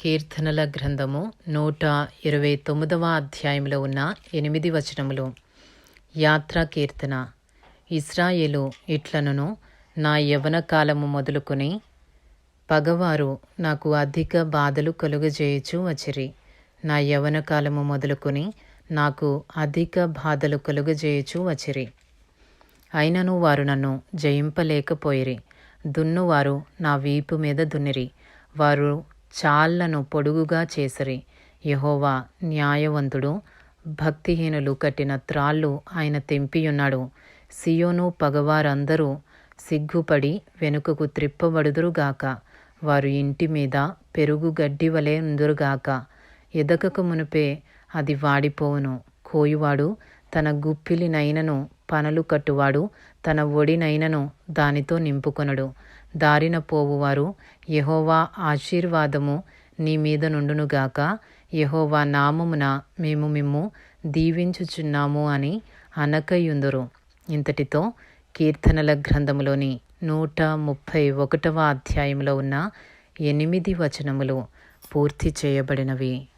కీర్తనల గ్రంథము నూట ఇరవై తొమ్మిదవ అధ్యాయంలో ఉన్న ఎనిమిది వచనములు. యాత్రా కీర్తన. ఇస్రాయేలు ఇట్లనును నా యవన కాలము మొదలుకొని పగవారు నాకు అధిక బాధలు కలుగజేయచు వచ్చిరి. నా యవన కాలము మొదలుకొని నాకు అధిక బాధలు కలుగజేయచు వచ్చిరి. అయినను వారు నన్ను జయింపలేకపోయిరి. దున్నువారు నా వీపు మీద దున్నిరి. వారు చాళ్ళను పొడుగుగా చేసిరి. యహోవా న్యాయవంతుడు భక్తిహీనులు కట్టిన త్రాళ్ళు ఆయన తెంపియున్నాడు. సియోను పగవారందరూ సిగ్గుపడి వెనుకకు త్రిప్పబడుదురుగాక వారు ఇంటి మీద పెరుగు గడ్డి వలె ఉందురుగాక ఎదకకు మునుపే అది వాడిపోవును. కోయువాడు తన గుప్పిలినైనను పనలు కట్టువాడు తన ఒడినైనను దానితో నింపుకొనడు. దారిన పోవువారు యహోవా ఆశీర్వాదము నీ మీద నుండునుగాక యహోవా నామమున మేము మిమ్ము దీవించుచున్నాము అని అనకయుందురు. ఇంతటితో కీర్తనల గ్రంథములోని నూట ముప్పై ఒకటవ అధ్యాయంలో ఉన్న ఎనిమిది వచనములు పూర్తి చేయబడినవి.